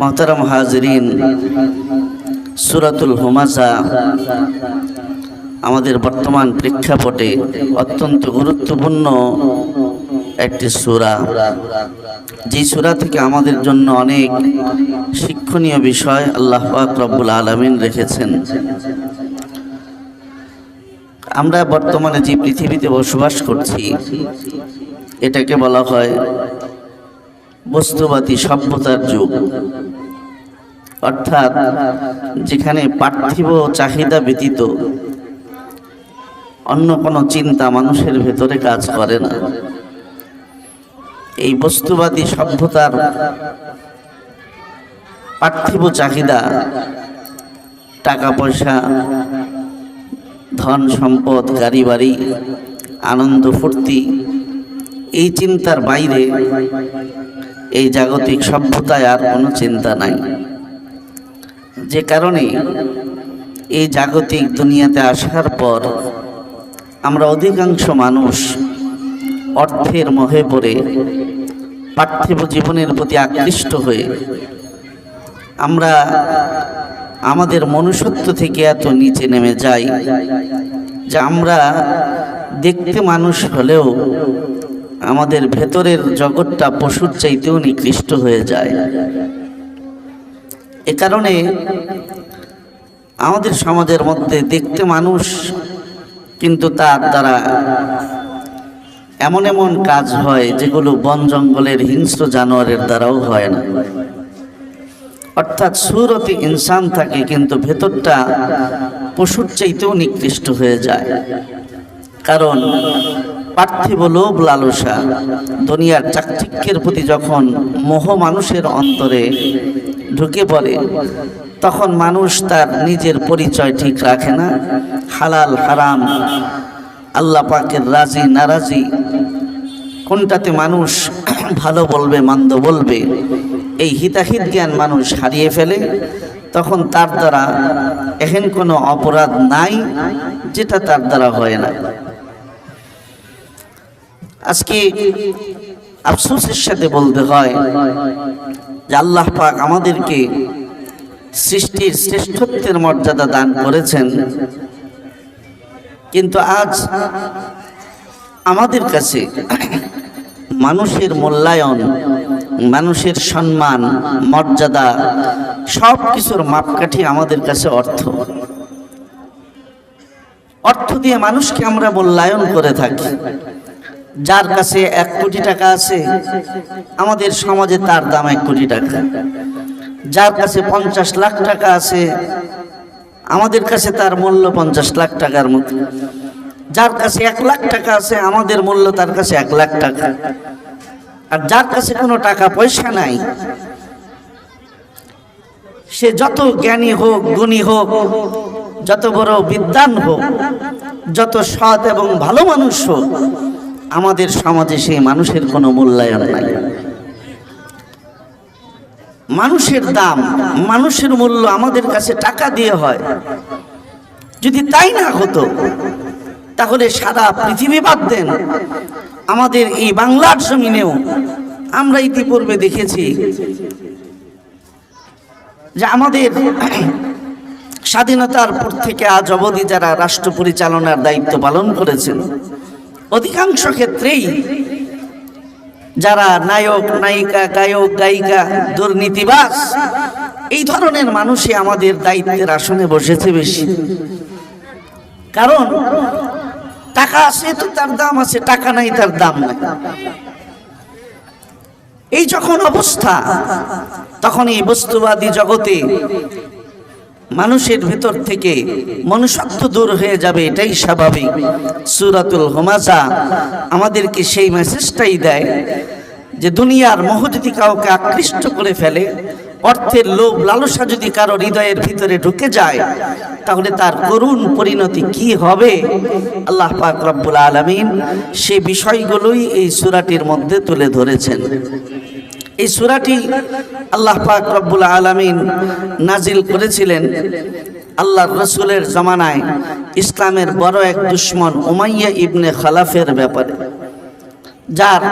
মহতারাম হাজরিন, সুরাতুল হুমাজা আমাদের বর্তমান প্রেক্ষাপটে অত্যন্ত গুরুত্বপূর্ণ একটি সুরা। যে সুরা থেকে আমাদের জন্য অনেক শিক্ষণীয় বিষয় আল্লাহ রব্বুল আলমিন রেখেছেন। আমরা বর্তমানে যে পৃথিবীতে বসবাস করছি, এটাকে বলা হয় বস্তুবাদী সভ্যতার যুগ। অর্থাৎ যেখানে পার্থিব চাহিদা ব্যতীত অন্য কোনো চিন্তা মানুষের ভেতরে কাজ করে না। এই বস্তুবাদী সভ্যতার পার্থিব চাহিদা টাকা পয়সা, ধন সম্পদ, গাড়ি বাড়ি, আনন্দ ফুর্তি, এই চিন্তার বাইরে এই জাগতিক সভ্যতায় আর কোনো চিন্তা নাই। যে কারণে এই জাগতিক দুনিয়াতে আসার পর আমরা অধিকাংশ মানুষ অর্থের মোহে পড়ে, পার্থিব জীবনের প্রতি আকৃষ্ট হয়ে আমরা আমাদের মনুষ্যত্ব থেকে এত নিচে নেমে যাই যে আমরা দেখতে মানুষ হলেও আমাদের ভেতরের জগৎটা পশুর চাইতেও নিকৃষ্ট হয়ে যায়। এ কারণে আমাদের সমাজের মধ্যে দেখতে মানুষ কিন্তু তার দ্বারা এমন এমন কাজ হয় যেগুলো বন জঙ্গলের হিংস্র জানোয়ারের দ্বারাও হয় না। অর্থাৎ সুরতে ইনসান থাকে কিন্তু ভেতরটা পশুর চাইতেও নিকৃষ্ট হয়ে যায়। কারণ পার্থিব লোভ লালসা দুনিয়ার চাকচিক্যের প্রতি যখন মোহ মানুষের অন্তরে ঢুকে পড়ে, তখন মানুষ তার নিজের পরিচয় ঠিক রাখে না। হালাল, হারাম, আল্লাহ পাকের রাজি, নারাজি, কোনটাতে মানুষ ভালো বলবে, মন্দ বলবে, এই হিতাহিত জ্ঞান মানুষ হারিয়ে ফেলে, তখন তার দ্বারা এখন কোনো অপরাধ নাই যেটা তার দ্বারা হয় না। আজকে আফসোসের সাথে বলতে হয় যে আল্লাহ পাক আমাদেরকে সৃষ্টির শ্রেষ্ঠত্বের মর্যাদা দান করেছেন। কিন্তু আজ আমাদের কাছে মানুষের মূল্যায়ন, মানুষের সম্মান, মর্যাদা সব কিছুর মাপকাঠি আমাদের কাছে অর্থ। অর্থ দিয়ে মানুষকে আমরা মূল্যায়ন করে থাকি। যার কাছে এক কোটি টাকা আছে, আমাদের সমাজে তার দাম এক কোটি টাকা। যার কাছে পঞ্চাশ লাখ টাকা আছে, আমাদের কাছে তার মূল্য পঞ্চাশ লাখ টাকার মতো। যার কাছে এক লাখ টাকা আছে, আমাদের মূল্য তার কাছে এক লাখ টাকা। আর যার কাছে কোনো টাকা পয়সা নাই, সে যত জ্ঞানী হোক, গুণী হোক, যত বড় বিদ্যান হোক, যত সৎ এবং ভালো মানুষ হোক আমাদের সমাজে সেই মানুষের কোনো মূল্যায়ন নাই। মানুষের দাম, মানুষের মূল্য আমাদের কাছে টাকা দিয়ে হয়। যদি তাই না হতো, তাহলে সারা পৃথিবী বাদ দেন। আমাদের এই বাংলার জমিনেও আমরা ইতিপূর্বে দেখেছি যে আমাদের স্বাধীনতার পর থেকে আজ অবধি যারা রাষ্ট্র পরিচালনার দায়িত্ব পালন করেছেন অধিকাংশ ক্ষেত্রেই যারা নায়ক, নায়িকা, গায়ক, গায়িকা দুর্নীতিবাস এই ধরনের মানুষই আমাদের দায়িত্বের আসনে বসেছে বেশি। কারণ টাকা আছে তো তার দাম আছে, টাকা নাই তার দাম নাই। এই যখন অবস্থা, তখন এই বস্তুবাদী জগতে মানুষের ভেতর থেকে মনুষ্যত্ব দূর হয়ে যাবে, এটাই স্বাভাবিক। সুরাতুল হোমাজা আমাদেরকে সেই মেসেজটাই দেয় যে দুনিয়ার মোহ যদি কাউকে আকৃষ্ট করে ফেলে, অর্থের লোভ, লালসা যদি কারও হৃদয়ের ভিতরে ঢুকে যায়, তাহলে তার করুণ পরিণতি কি হবে? আল্লাহ পাক রব্বুল আলমিন সে বিষয়গুলোই এই সুরাটির মধ্যে তুলে ধরেছেন। এই সুরাটি আল্লাহ পাক রব্বুল আলমিন নাজিল করেছিলেন আল্লাহ রসুলের জমানায় ইসলামের বড় এক দুশ্মন উমাইয়া ইবনে খালাফের ব্যাপারে। যার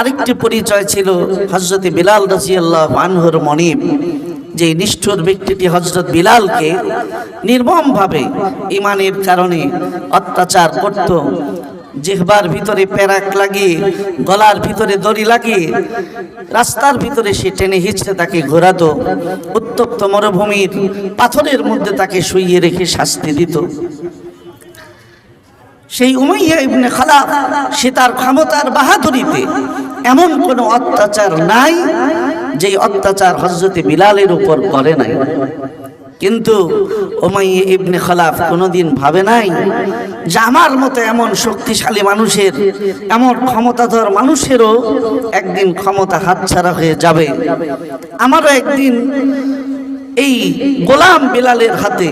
আরেকটি পরিচয় ছিল হজরত বিলাল রাজিয়াল্লাহ আনহুর মনিব, যে নিষ্ঠুর ব্যক্তিটি হজরত বিলালকে নির্মমভাবে ইমানের কারণে অত্যাচার করত। জিহবার ভিতরে প্যারাক লাগিয়ে গলার ভিতরে দড়ি লাগিয়ে রাস্তার ভিতরে সে টেনে হিচড়ে তাকে ঘোরাতো, উত্তপ্ত মরুভূমির পাথরের মধ্যে তাকে শুইয়ে রেখে শাস্তি দিত। সেই উমাইয়া ইবনে খালাফ, সে তার ক্ষমতার বাহাদুরিতে এমন কোনো অত্যাচার নাই, যেই অত্যাচার হজরতে বিলালের উপর করে নাই। কিন্তু ওমাইয়া ইবনে খালাফ কোনোদিন ভাবে নাই যে আমার মতো এমন শক্তিশালী মানুষের, এমন ক্ষমতাধর মানুষেরও একদিন ক্ষমতা হাতছাড়া হয়ে যাবে। আমারও একদিন এই গোলাম বিলালের হাতে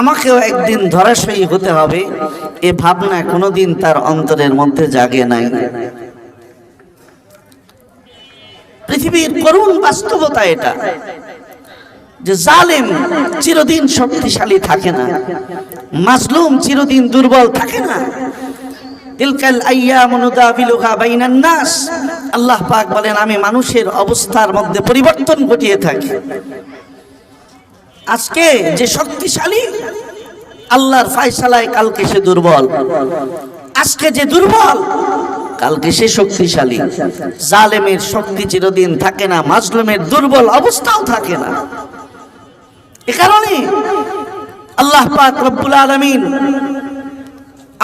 আমাকেও একদিন ধরাশয়ী হতে হবে, এ ভাবনা কোনোদিন তার অন্তরের মধ্যে জাগে নাই। পৃথিবীর করুণ বাস্তবতা এটা। যে জালেম চিরদিন শক্তিশালী থাকে না। মাজলুম চিরদিন দুর্বল থাকে না। তিলকাল বাইনান নাস। আল্লাহ পাক বলেন, আমি মানুষের অবস্থার মধ্যে পরিবর্তন ঘটিয়ে থাকি। আজকে যে শক্তিশালী, আল্লাহর ফায়সালায় কালকে সে দুর্বল। আজকে যে দুর্বল, কালকে সে শক্তিশালী। জালেমের শক্তি চিরদিন থাকে না, মাজলুমের দুর্বল অবস্থাও থাকে না। এ কারণে আল্লাহ পাক রব্বুল আলামিন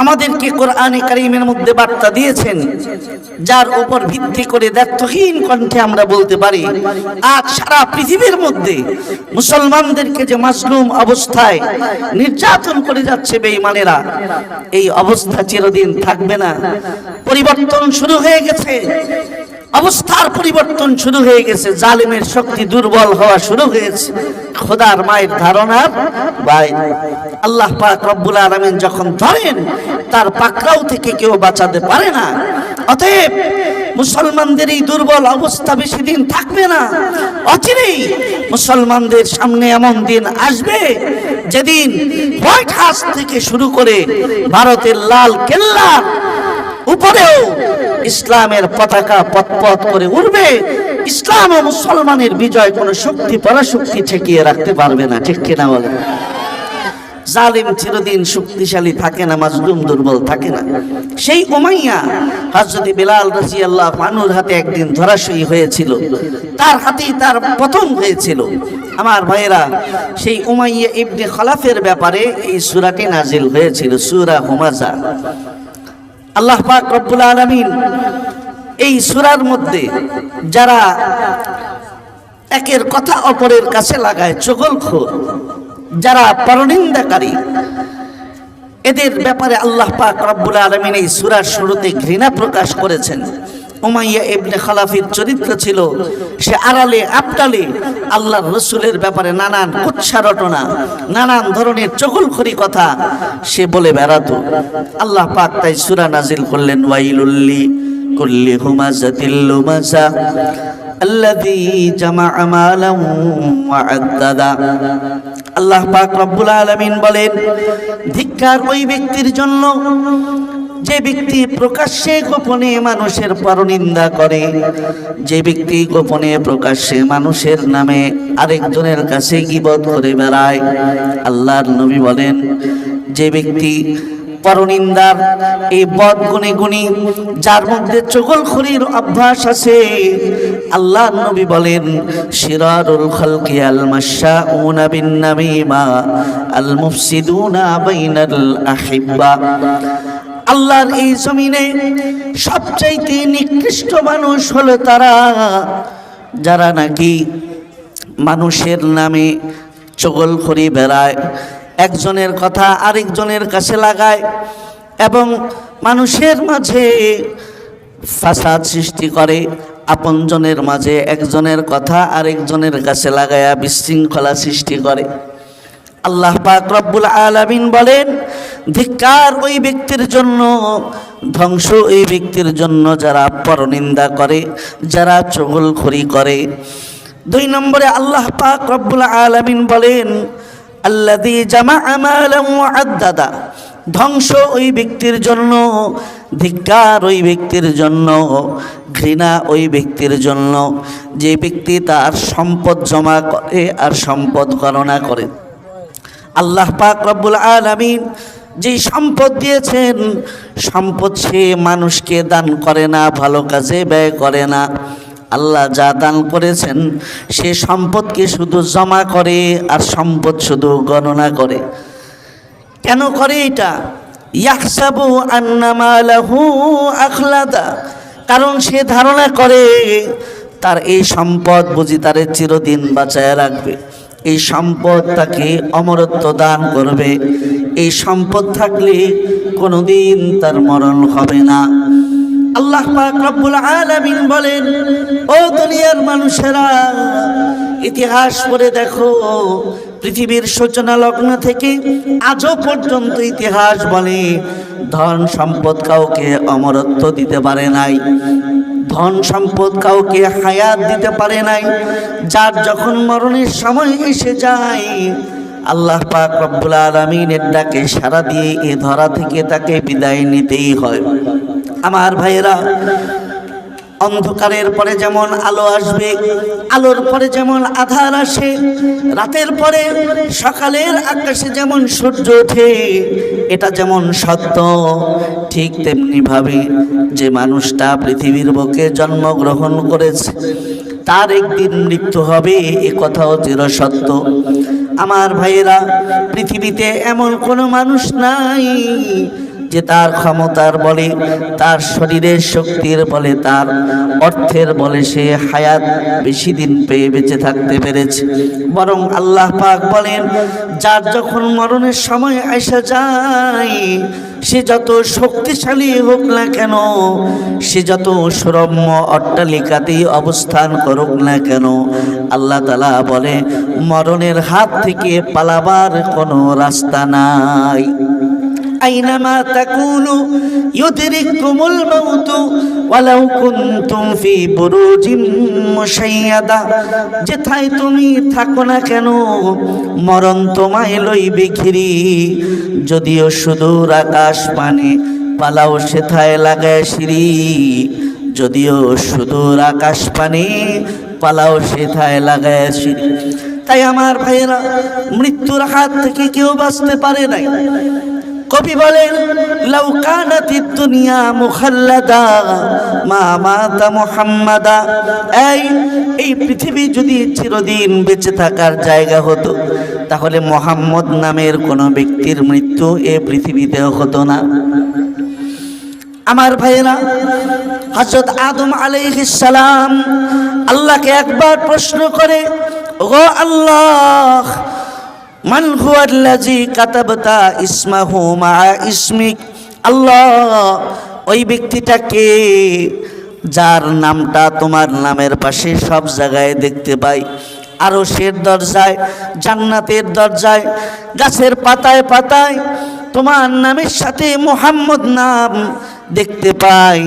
আমাদেরকে কোরআনে কারিমের মধ্যে বার্তা দিয়েছেন, যার উপর ভিত্তি করে দ্ব্যর্থহীন কণ্ঠে আমরা বলতে পারি, আজ সারা পৃথিবীর মধ্যে মুসলমানদেরকে যে মাসলুম অবস্থায় নির্যাতন করে যাচ্ছে বেঈমানেরা, এই অবস্থা চিরদিন থাকবে না। পরিবর্তন শুরু হয়ে গেছে। অবস্থার পরিবর্তন শুরু হয়ে গেছে, জালিমের শক্তি দুর্বল হওয়া শুরু হয়েছে। খোদার মায়ের ধারণার বাইরে আল্লাহ পাক রব্বুল আলামিন যখন ধরেন, তার পাকড়াও থেকে কেউ বাঁচাতে পারে না। অতএব মুসলমানদের এই দুর্বল অবস্থা বেশি দিন থাকবে না। অচিরেই মুসলমানদের সামনে এমন দিন আসবে, যেদিন হোয়াইট হাউস থেকে শুরু করে ভারতের লাল কেল্লা উপরেও ইসলামের পতাকা পথপথ করে উঠবে ইসলাম ও মুসলমানের বিজয় কোনো শক্তি, পরাশক্তি ঠেকিয়ে রাখতে পারবে না, ঠিক কিনা বলে? জালিম চিরদিন শক্তিশালী থাকে না, মাজলুম দুর্বল থাকে না। সেই উমাইয়া হযরত বিলাল রাদিয়াল্লাহু আনহুর হাতে একদিন ধরাশয়ী হয়েছিল। তার হাতেই তার পতন হয়েছিল। আমার ভাইয়েরা, সেই উমাইয়া ইবনে খলাফের ব্যাপারে এই সূরাটি নাজিল হয়েছিল, সূরা হুমাজা আল্লাহ পাক রব্বুল আলামিন এই সুরার মধ্যে যারা একের কথা অপরের কাছে লাগায় চগলখোর যারা পরনিন্দাকারী, এদের ব্যাপারে আল্লাহ পাক রব্বুল আলামিন এই সুরার শুরুতে ঘৃণা প্রকাশ করেছেন। উমাইয়া ইবনে খালাফির চরিত্র ছিল সে আড়ালে আপটালে আল্লাহর রসুলের ব্যাপারে নানান কুৎসা রটনা নানান ধরনের চগলখড়ি কথা সে বলে বেড়াতো আল্লাহ পাক তাই সূরা নাজিল করলেন ওয়াইলুল্লি কুল্লি হুমাজাতিল লুমাজা الذي جمع مالا وعددا আল্লাহ পাক রব্বুল আলামিন বলেন ধিক্কার ওই ব্যক্তির জন্য যে ব্যক্তি প্রকাশ্যে গোপনে মানুষের পরনিন্দা করে, যে ব্যক্তি গোপনে প্রকাশ্যে মানুষের নামে আরেকজনের কাছে গিবত করে বেড়ায়, আল্লাহর নবী বলেন, যে ব্যক্তি পরনিন্দার এই বদ গুণে গুণী, যার মধ্যে চগলখড়ির অভ্যাস আছে আল্লাহ নবী বলেন, শিরারুল খালকি আল মাশাউনা বিন নামিমা আল মুফসিদুনা বাইনাল আহিব্বা। আল্লাহর এই জমিনে সবচাইতে নিকৃষ্ট মানুষ হলো তারা, যারা নাকি মানুষের নামে চগলখড়ি বেড়ায়, একজনের কথা আরেকজনের কাছে লাগায় এবং মানুষের মাঝে ফাসাদ সৃষ্টি করে, আপনজনের মাঝে একজনের কথা আরেকজনের কাছে লাগায়া বিশৃঙ্খলা সৃষ্টি করে। আল্লাহ পাক রব্বুল আলামিন বলেন ধিক্কার ওই ব্যক্তির জন্য, ধ্বংস ওই ব্যক্তির জন্য যারা পরনিন্দা করে, যারা চগলখড়ি করে। দুই নম্বরে আল্লাহ পাক রব্বুল আলামিন বলেন, আল্লাযী জামা আদ্দাদা। ধ্বংস ওই ব্যক্তির জন্য, ধিক্কার ওই ব্যক্তির জন্য, ঘৃণা ওই ব্যক্তির জন্য। যে ব্যক্তি তার সম্পদ জমা করে আর সম্পদ গণনা করে। আল্লাহ পাক রব্বুল আলামিন যে সম্পদ দিয়েছেন, সম্পদ সে মানুষকে দান করে না, ভালো কাজে ব্যয় করে না। আল্লাহ যা দান করেছেন, সে সম্পদকে শুধু জমা করে আর সম্পদ শুধু গণনা করে। কেন করে এটা? ইয়াহসাবু আন্নামালাহু আখলাদা। কারণ সে ধারণা করে, তার এই সম্পদ বুঝি তারে চিরদিন বাঁচায় রাখবে। এই সম্পদ তাকে অমরত্ব দান করবে। এই সম্পদ থাকলে কোনোদিন তার মরণ হবে না। আল্লাহ আলামিন বলেন, ও দুনিয়ার মানুষেরা, ইতিহাস পড়ে দেখো, পৃথিবীর সূচনা লগ্ন থেকে আজও পর্যন্ত ইতিহাস বলে ধন সম্পদ কাউকে অমরত্ব দিতে পারে নাই। ধন সম্পদ কাউকে হায়াত দিতে পারে নাই। যার যখন মরণের সময় এসে যায়, আল্লাহ পাক রব্বুল আলমিনের ডাকে সারা দিয়ে এ ধরা থেকে তাকে বিদায় নিতেই হয়। আমার ভাইয়েরা অন্ধকারের পরে যেমন আলো আসবে, আলোর পরে যেমন আধার আসে, রাতের পরে সকালের আকাশে যেমন সূর্য ওঠে, এটা যেমন সত্য, ঠিক তেমনি ভাবে যে মানুষটা পৃথিবীর বুকে জন্মগ্রহণ করেছে, তার একদিন মৃত্যু হবে, এ কথাও চিরসত্য। আমার ভাইয়েরা, পৃথিবীতে এমন কোনো মানুষ নাই যে তার ক্ষমতার বলে, তার শরীরের শক্তির বলে, তার অর্থের বলে সে হায়াত বেশি দিন পেয়ে বেঁচে থাকতে পেরেছে। বরং আল্লাহ পাক বলেন, যার যখন মরণের সময় আসা যায়, সে যত শক্তিশালী হোক না কেন, সে যত সুরম্য অট্টালিকাতেই অবস্থান করুক না কেন, আল্লাহ তালা বলে, মরণের হাত থেকে পালাবার কোনো রাস্তা নাই। আইনামা তাকুলু ইউদরিকুমুল মাউত ওয়ালাউ কুনতুম ফি বুরুজিম মুশাইয়াদা। যেথায় তুমি থাকো না কেন, মরণ তোমায় লইবে ঘিরি যদিও সুদূর আকাশ পানে পালাও সেথায় লাগায় সিঁড়ি। যদিও সুদূর আকাশ পানে পালাও সেথায় লাগায় সিঁড়ি। তাই আমার ভাইয়েরা, মৃত্যুর হাত থেকে কেউ বাঁচতে পারে নাই। কবি বলেন, লাউ কানাতিদ দুনিয়া মুখাল্লাদা, মা মাতা মুহাম্মাদা। এই এই পৃথিবী যদি চিরদিন বেঁচে থাকার জায়গা হতো, তাহলে মোহাম্মদ নামের কোনো ব্যক্তির মৃত্যু এ পৃথিবীতে হতো না। আমার ভাইয়েরা হজরত আদম সালাম আল্লাহকে একবার প্রশ্ন করে ও আল্লাহ মান হুয়াল্লাজি কাতাবতা ইসমাহু মা ইসমিক আল্লাহ, ওই ব্যক্তিটাকে যার নামটা তোমার নামের পাশে সব জায়গায় দেখতে পাই। আরও শের দরজায়, জান্নাতের দরজায়, গাছের পাতায় পাতায় তোমার নামের সাথে মোহাম্মদ নাম দেখতে পাই।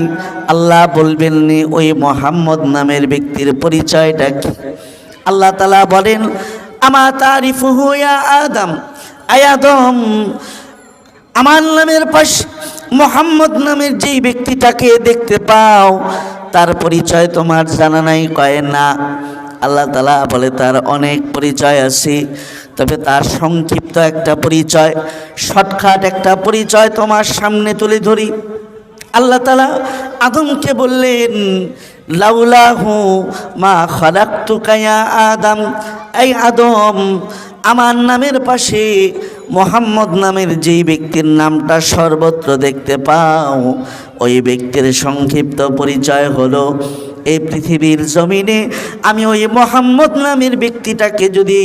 আল্লাহ বলবেন নি, ওই মোহাম্মদ নামের ব্যক্তির পরিচয়টা কি? আল্লাহ তালা বলেন আমা তারিফুহু ইয়া আদম আয়াদম আমার নামের পাশ মোহাম্মদ নামের যেই ব্যক্তিটাকে দেখতে পাও, তার পরিচয় তোমার জানা নাই, কয় না। আল্লাহ তালা বলে, তার অনেক পরিচয় আছে, তবে তার সংক্ষিপ্ত একটা পরিচয়, শর্টকাট একটা পরিচয় তোমার সামনে তুলে ধরি। আল্লাহ তালা আদমকে বললেন, লাউলাহু মা খলাক্তু কায়া আদম। এই আদম, আমার নামের পাশে মোহাম্মদ নামের যেই ব্যক্তির নামটা সর্বত্র দেখতে পাও, ওই ব্যক্তির সংক্ষিপ্ত পরিচয় হলো এই পৃথিবীর জমিনে আমি ওই মোহাম্মদ নামের ব্যক্তিটাকে যদি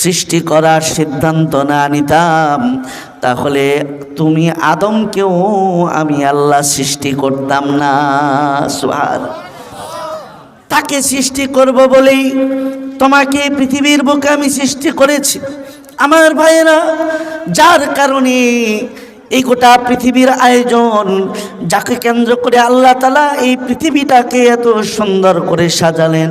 সৃষ্টি করার সিদ্ধান্ত না নিতাম তাহলে তুমি আদমকেও আমি আল্লাহ সৃষ্টি করতাম না সুহার তাকে সৃষ্টি করব বলেই তোমাকে পৃথিবীর বুকে আমি সৃষ্টি করেছি। আমার ভাইয়েরা, যার কারণে এই গোটা পৃথিবীর আয়োজন, যাকে কেন্দ্র করে আল্লাহ তালা এই পৃথিবীটাকে এত সুন্দর করে সাজালেন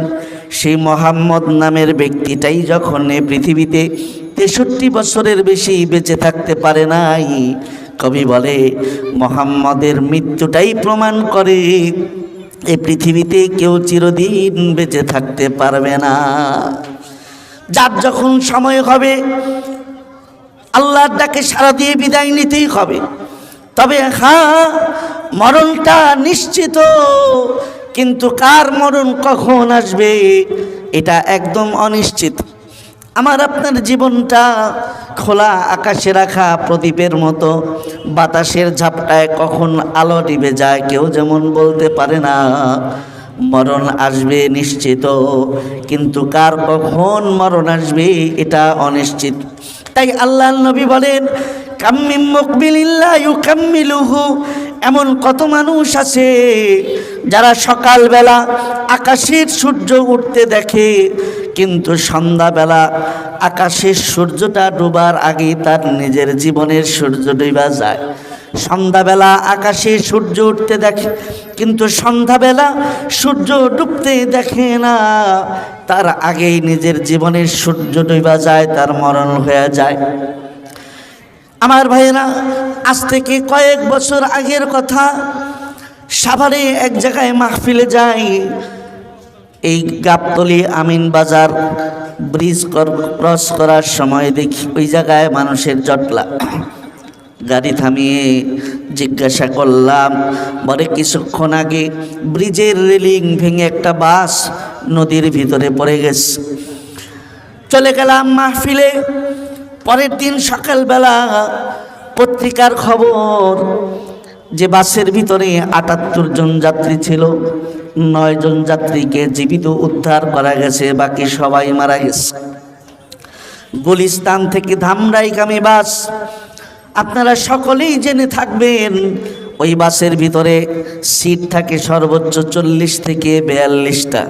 সেই মোহাম্মদ নামের ব্যক্তিটাই যখন এই পৃথিবীতে তেষট্টি বছরের বেশি বেঁচে থাকতে পারে নাই, কবি বলে, মোহাম্মদের মৃত্যুটাই প্রমাণ করে এ পৃথিবীতে কেউ চিরদিন বেঁচে থাকতে পারবে না। যার যখন সময় হবে, আল্লাহর ডাকে সারা দিয়ে বিদায় নিতেই হবে। তবে হ্যাঁ মরণটা নিশ্চিত। কিন্তু কার মরণ কখন আসবে, এটা একদম অনিশ্চিত। আমার আপনার জীবনটা খোলা আকাশে রাখা প্রদীপের মতো, বাতাসের ঝাপটায় কখন আলো নিবে যায় কেউ যেমন বলতে পারে না। মরণ আসবে নিশ্চিত, কিন্তু কার কখন মরণ আসবে এটা অনিশ্চিত। তাই আল্লাহ নবী বলেন, কাম্মিম মুকবিলিল্লাহ ইউকাম্মিলুহু এমন কত মানুষ আছে যারা সকালবেলা আকাশের সূর্য উঠতে দেখে, কিন্তু সন্ধ্যাবেলা আকাশের সূর্যটা ডুবার আগেই তার নিজের জীবনের সূর্য ডুবা যায়। সন্ধ্যাবেলা আকাশে সূর্য উঠতে দেখে, কিন্তু সন্ধ্যাবেলা সূর্য ডুবতে দেখে না। তার আগেই নিজের জীবনের সূর্য ডুবা যায়, তার মরণ হয়ে যায়। আমার ভাইয়েরা, আজ থেকে কয়েক বছর আগের কথা, সাভারে এক জায়গায় মাহফিলে যাই। এই গাবতলি আমিন বাজার ব্রিজ ক্রস করার সময় দেখি ওই জায়গায় মানুষের জটলা। গাড়ি থামিয়ে জিজ্ঞাসা করলাম বলে কিছুক্ষণ আগে ব্রিজের রেলিং ভেঙে একটা বাস নদীর ভিতরে পড়ে গেছে। চলে গেলাম মাহফিলে। পরের দিন সকালবেলা পত্রিকার খবর যে বাসের ভিতরে আটাত্তর জন যাত্রী ছিল, নয় জন যাত্রীকে জীবিত উদ্ধার করা গেছে, বাকি সবাই মারা গেছে। গুলিস্তান থেকে ধামরাইগামী বাস, আপনারা সকলেই জেনে থাকবেন, ওই বাসের ভিতরে সিট থাকে সর্বোচ্চ চল্লিশ থেকে বিয়াল্লিশটা।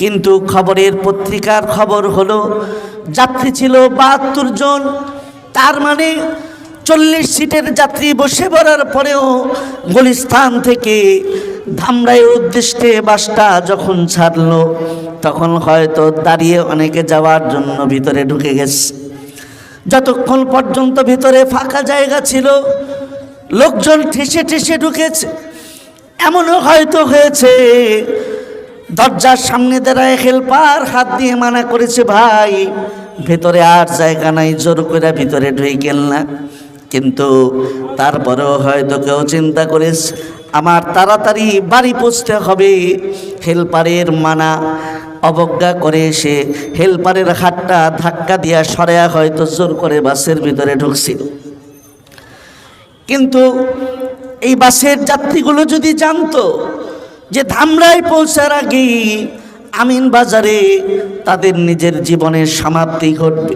কিন্তু খবরের পত্রিকার খবর হলো যাত্রী ছিল বাহাত্তর জন। তার মানে চল্লিশ সিটের যাত্রী বসে পড়ার পরেও গুলিস্তান থেকে ধামরাইয়ের উদ্দেশ্যে বাসটা যখন ছাড়লো, তখন হয়তো দাঁড়িয়ে অনেকে যাওয়ার জন্য ভিতরে ঢুকে গেছে। যতক্ষণ পর্যন্ত ভিতরে ফাঁকা জায়গা ছিল, লোকজন ঠেসে ঠেসে ঢুকেছে। এমনও হয়তো হয়েছে, দরজার সামনে দাঁড়ায় হেল্পার হাত দিয়ে মানা করেছে, ভাই ভেতরে আর জায়গা নাই, জোর করে ভিতরে ঢুকে না। কিন্তু তারপরেও হয়তো কেউ চিন্তা করেছে, আমার তাড়াতাড়ি বাড়ি পৌঁছতে হবে। হেলপারের মানা অবজ্ঞা করে সে হেলপারের হাতটা ধাক্কা দিয়া সরেয়া হয়তো জোর করে বাসের ভিতরে ঢুকছিল। কিন্তু এই বাসের যাত্রীগুলো যদি জানতো যে ধামরায় পৌঁছার আগেই আমিন বাজারে তাদের নিজের জীবনের সমাপ্তি ঘটবে।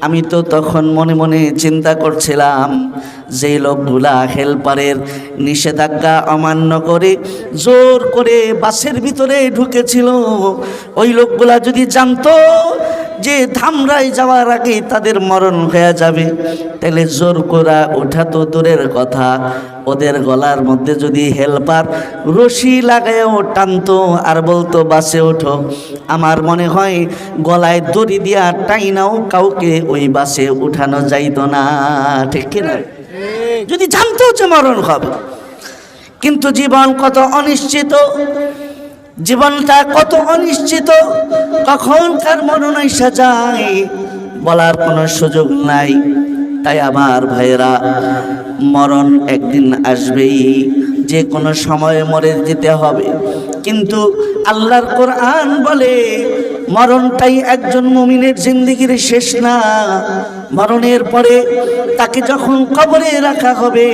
আমি তো তখন মনে মনে চিন্তা করছিলাম যে লোকগুলা হেল্পারের নিষেধাজ্ঞা অমান্য করে জোর করে বাসের ভিতরে ঢুকেছিল। ওই লোকগুলা যদি জানতো যে ধামরাই যাওয়ার আগে তাদের মরণ হয়ে যাবে। তাহলে জোর করা ওঠা তো দূরের কথা। ওদের গলার মধ্যে যদি হেল্পার রশি লাগায়ও টানতো আর বলতো বাসে ওঠো। আমার মনে হয় গলায় দড়ি দিয়া টাইনাও কাউকে ওই বাসে উঠানো যাইতো না। ঠিক কিনা? যদি জানতো যে মরণ হবে। কিন্তু জীবন কত অনিশ্চিত। জীবনটা কত অনিশ্চিত, কখন কার মরণ এসে যায়, বলার কোনো সুযোগ নাই। তাই আমার ভাইয়েরা, মরণ একদিন আসবেই, যে কোনো সময়ে মরে যেতে হবে। কিন্তু আল্লাহর কোরআন বলে মরণটাই একজন মুমিনের জিন্দিগির শেষ না মরণের পরে তাকে যখন কবরে রাখা হবে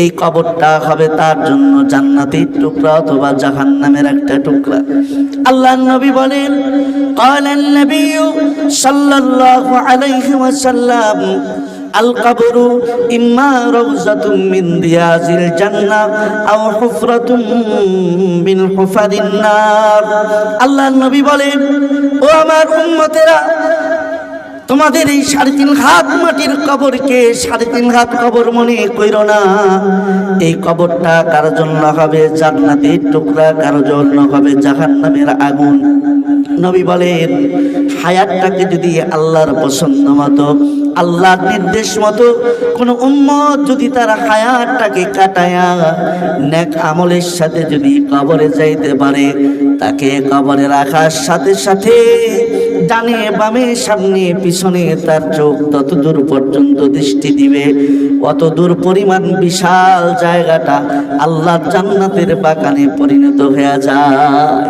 এই কবরটা হবে তার জন্য জান্নাতের টুকরা অথবা জাহান্নামের একটা টুকরা আল্লাহ নবী বলেন قال النبي صلى الله عليه وسلم আল কাবরু ইম্মা রাউজাতুম মিন দিয়াজিল জান্নাহ আও হুফরাতুম মিন হুফারিন নার। আল্লাহর নবী বলেন, ও আমার উম্মতেরা তোমাদের এই সাড়ে তিন হাত মাটির কবরকে সাড়ে তিন হাত কবর মনে কইর না। এই কবরটা কারও জন্য হবে? জান্নাতের টুকরা কারও জন্য হবে? জাহান্নামের আগুন। নবী বলেন, হায়াতটাকে যদি আল্লাহর পছন্দ মতো, আল্লাহর নির্দেশ মতো কোনো উম্মত যদি তার হায়াতটাকে কাটায়া নেক আমলের সাথে যদি কবরে যাইতে পারে, তাকে কবরে রাখার সাথে সাথে ডানে বামে, সামনে, পিছনে, তার চোখ তত দূর পর্যন্ত দৃষ্টি দিবে। অত দূর পরিমাণ বিশাল জায়গাটা আল্লাহ জান্নাতের বাগানে পরিণত হয়ে যায়।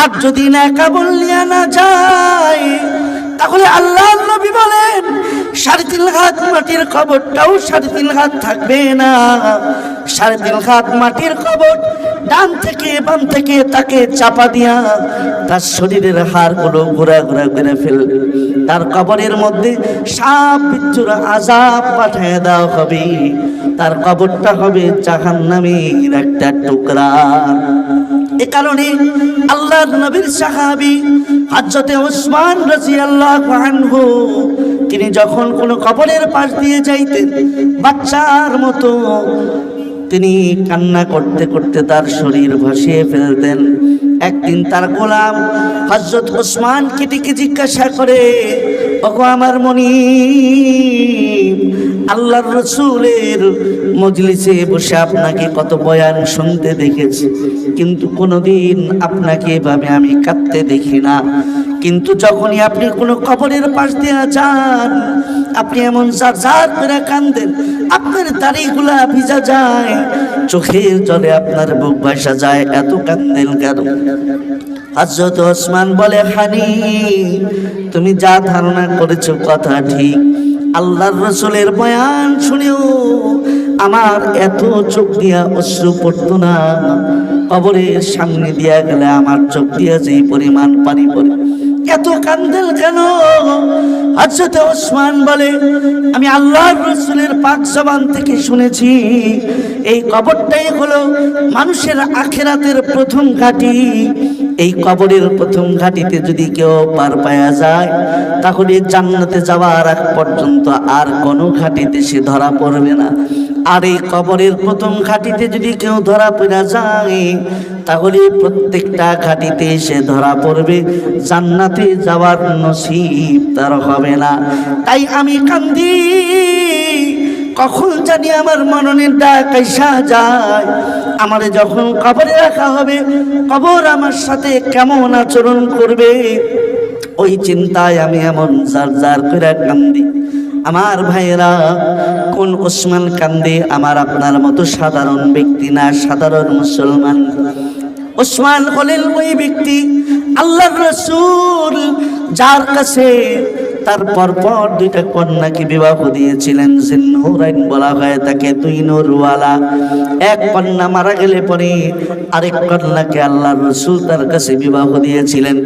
আর যদি না কাবুলিয়া না যায়, তাহলে আল্লাহ নবী বলেন সাড়ে তিন হাত মাটির কবরটাও সাড়ে তিন হাত থাকবে না। সাড়ে তিন হাত মাটির কবর ডান থেকে বাম থেকে তাকে চাপা দিয়া তার শরীরের হাড়গুলো ঘোরা ঘোরা করে ফেলবে তার কবরের মধ্যে সাপ বিচ্ছুর আজাব পাঠিয়ে দেওয়া হবে। তার কবরটা হবে জাহান নামের একটা টুকরা। এ কারণে আল্লাহর নবীর সাহাবি হযরতে ওসমান রাদিয়াল্লাহু আনহু, তিনি যখন কোনো কবরের পাশ দিয়ে যাইতেন, বাচ্চার মতো তিনি কান্না করতে করতে তার শরীর ভাসিয়ে ফেলতেন। একদিন তার গোলাম হজরত ওসমান কিটিকে জিজ্ঞাসা করে ওগো আমার মনি আল্লাহর রসুলের মজলিসে বসে আপনাকে কত বয়ান শুনতে দেখেছি। কিন্তু কোনোদিন আপনাকে এভাবে আমি কাঁদতে দেখি না। কিন্তু যখনই আপনি কোনো কবরের পাশ দিয়ে যান, আপনি এমন জার যার করে কান্দেন আপনার দাড়িগুলা ভিজা যায়, চোখের জলে আপনার বুক ভাসা যায়, এত কান্দেন কেন? হজরত ওসমান বলে হানি তুমি যা ধারণা করেছ কথা ঠিক। আল্লাহর রসুলের বয়ান শুনেও আমার এত চোখ দিয়া অশ্রু পড়তো না। কবরের সামনে দিয়া গেলে আমার চোখ দিয়া যেই পরিমাণ পানি পড়ে, এত কান্দেল কেন? হজরত ওসমান বলে, আমি আল্লাহর রসুলের পাক জবান থেকে শুনেছি, এই কবরটাই হলো মানুষের আখেরাতের প্রথম ঘাটি। এই কবরের প্রথম ঘাটিতে যদি কেউ পার পায়া যায়, তাহলে জান্নাতে যাওয়ার আগ পর্যন্ত আর কোনো ঘাটিতে সে ধরা পড়বে না। আর এই কবরের প্রথম ঘাটিতে যদি কেউ ধরা পড়া যায়, তাহলে প্রত্যেকটা ঘাটিতে সে ধরা পড়বে। জান্নাতে যাওয়ার নসিব তার হবে না। তাই আমি কান্দি কখন জানি আমার মননের ডাক আইসা যায়। আমারে যখন কবরে রাখা হবে, কবর আমার সাথে কেমন আচরণ করবে? ওই চিন্তায় আমি এমন জার জার করে কান্দি। আমার ভাইয়েরা, কোন ওসমান কান্দে? আমার আপনার মতো সাধারণ ব্যক্তি না, সাধারণ মুসলমান। ওসমান হলেন ওই ব্যক্তি আল্লাহ রসুল, যার কাছে তার পরপর দুইটা কন্যাকে বিবাহ দিয়েছিলেন জিন্নুরাইন বলা হয় তাকে দুই নূরওয়ালা। এক কন্যা মারা গেলে পরে আরেক কন্যাকে আল্লাহ রসুল তার কাছে বিবাহ দিয়েছিলেন।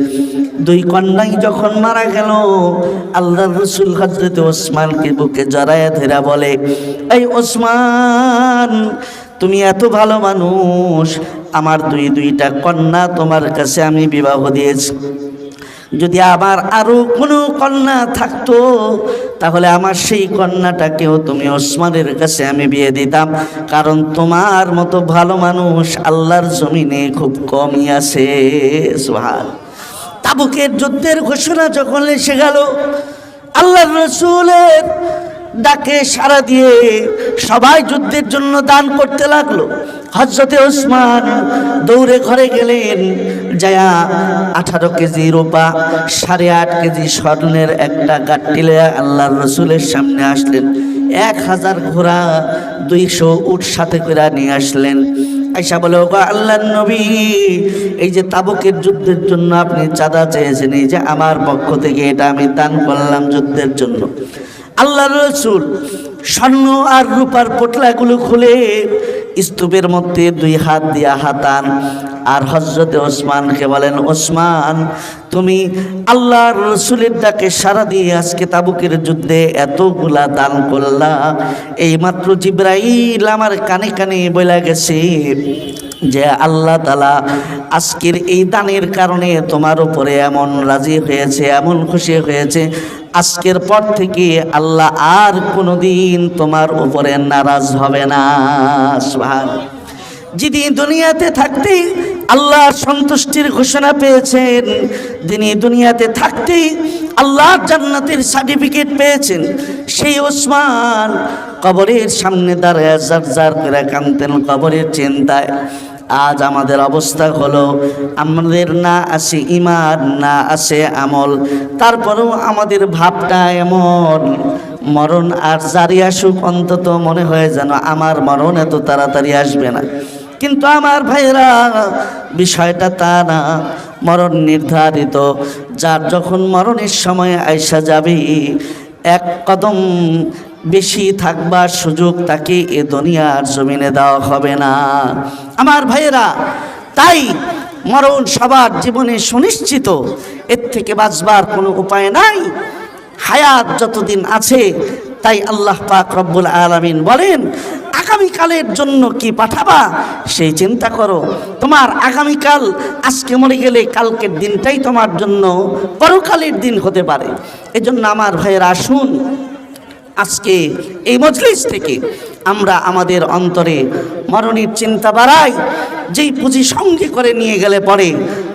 দুই কন্যাই যখন মারা গেল, আল্লাহ রসুল হজরত ওসমানকে বুকে জড়ায় ধেরা বলে, এই ওসমান, তুমি এত ভালো মানুষ, আমার দুই দুইটা কন্যা তোমার কাছে আমি বিবাহ দিয়েছি। যদি আমার আরও কোনো কন্যা থাকতো, তাহলে আমার সেই কন্যাটাকেও তুমি ওসমানের কাছে আমি বিয়ে দিতাম। কারণ তোমার মতো ভালো মানুষ আল্লাহর জমিনে খুব কমই আছে। তাবুকের যুদ্ধের ঘোষণা যখন এসে গেল, আল্লাহর রসুলের ডাকে সারা দিয়ে সবাই যুদ্ধের জন্য দান করতে লাগল। হজরতে ওসমান দৌড়ে ঘরে গেলেন, যায়া আঠারো কেজি রোপা, সাড়ে আট কেজি স্বর্ণের একটা গাট্টিলে আল্লাহর রসুলের সামনে আসলেন। এক হাজার ঘোড়া দুইশো উট সাথে করে নিয়ে আসলেন। আইসা বলে, ওগো আল্লাহ নবী, এই যে তাবুকের যুদ্ধের জন্য আপনি চাঁদা চেয়েছেন, এই যে আমার পক্ষ থেকে এটা আমি দান করলাম যুদ্ধের জন্য। আল্লাহ রসুল স্বর্ণ আর রূপার পোটলাগুলো খুলে স্তূপের মধ্যে দুই হাত দিয়া হাতান আর হজরতে ওসমানকে বলেন, ওসমান, তুমি আল্লাহর রসুলের ডাকে সারা দিয়ে আজকে তাবুকের যুদ্ধে এতগুলা দান করলা। এইমাত্র জিব্রাইল আমার কানে কানে বলে গেছে যে আল্লাহ তালা আজকের এই দানের কারণে তোমার উপরে এমন রাজি হয়েছে, এমন খুশি হয়েছে। আজকের পর থেকে আল্লাহ আর কোনোদিন তোমার উপরে নারাজ হবে না। যিনি দুনিয়াতে থাকতেই আল্লাহর সন্তুষ্টির ঘোষণা পেয়েছেন, যিনি দুনিয়াতে থাকতেই আল্লাহর জান্নাতের সার্টিফিকেট পেয়েছেন, সেই ওসমান কবরের সামনে দাঁড়ায় যার যার করে কানতেন কবরের চিন্তায়। আজ আমাদের অবস্থা হলো, আমাদের না আছে ইমান না আছে আমল, তারপরেও আমাদের ভাবটা এমন, মরণ আর জারি আসুক অন্তত মনে হয় যেন আমার মরণ এত তাড়াতাড়ি আসবে না। কিন্তু আমার ভাইরা বিষয়টা তা না। মরণ নির্ধারিত। যার যখন মরণের সময় আইসা যাবে, এক কদম বেশি থাকবার সুযোগ তাকে এ দুনিয়ার জমিনে দেওয়া হবে না। আমার ভাইয়েরা, তাই মরণ সবার জীবনে সুনিশ্চিত। এর থেকে বাঁচবার কোনো উপায় নাই। হায়াত যতদিন আছে, তাই আল্লাহ পাক রব্বুল আলামিন বলেন আগামীকালের জন্য কি পাঠাবা? সেই চিন্তা করো। তোমার আগামীকাল আজকে মরে গেলে কালকের দিনটাই তোমার জন্য পরকালের দিন হতে পারে। এজন্য আমার ভাইয়েরা আসুন, আজকে এই মজলিস থেকে আমরা আমাদের অন্তরে মরণের চিন্তা বাড়াই, যেই পুঁজি সঙ্গে করে নিয়ে গেলে পরে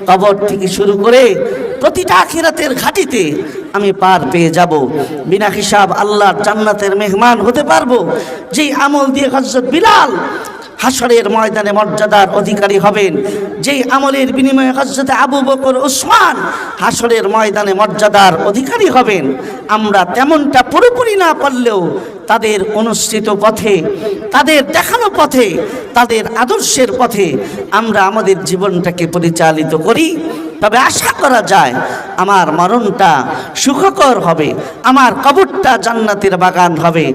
কবর থেকে শুরু করে প্রতিটা আখিরাতের ঘাটিতে আমি পার পেয়ে যাব। বিনা হিসাব আল্লাহর জান্নাতের মেহমান হতে পারব। যেই আমল দিয়ে হজরত বিলাল হাসরের ময়দানে মর্যাদার অধিকারী হবেন, যেই আমলের বিনিময়ে হজরত আবু বকর ওসমান হাসরের ময়দানে মর্যাদার অধিকারী হবেন, আমরা তেমনটা পুরোপুরি না পারলেও তাদের অনুষ্ঠিত পথে, তাদের দেখানো পথে, তাদের আদর্শের পথে আমরা আমাদের জীবনটাকে পরিচালিত করি। তবে আশা করা যায় আমার মরণটা সুখকর হবে, আমার কবরটা জান্নাতের বাগান হবে,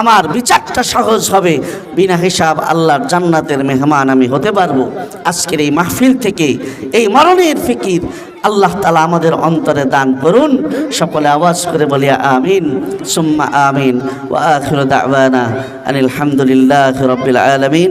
আমার বিচারটা সহজ হবে। বিনা হিসাব আল্লাহর জান্নাতের মেহমান আমি হতে পারব। আজকের এই মাহফিল থেকে, এই মরণের ফিকির আল্লাহ তালা আমাদের অন্তরে দান করুন। সকলে আওয়াজ করে বলিয়া আমিন, সুম্মা আমিন, ওয়া আখিরু দাওয়ানা আনিল হামদুলিল্লাহি রাব্বিল আলামিন।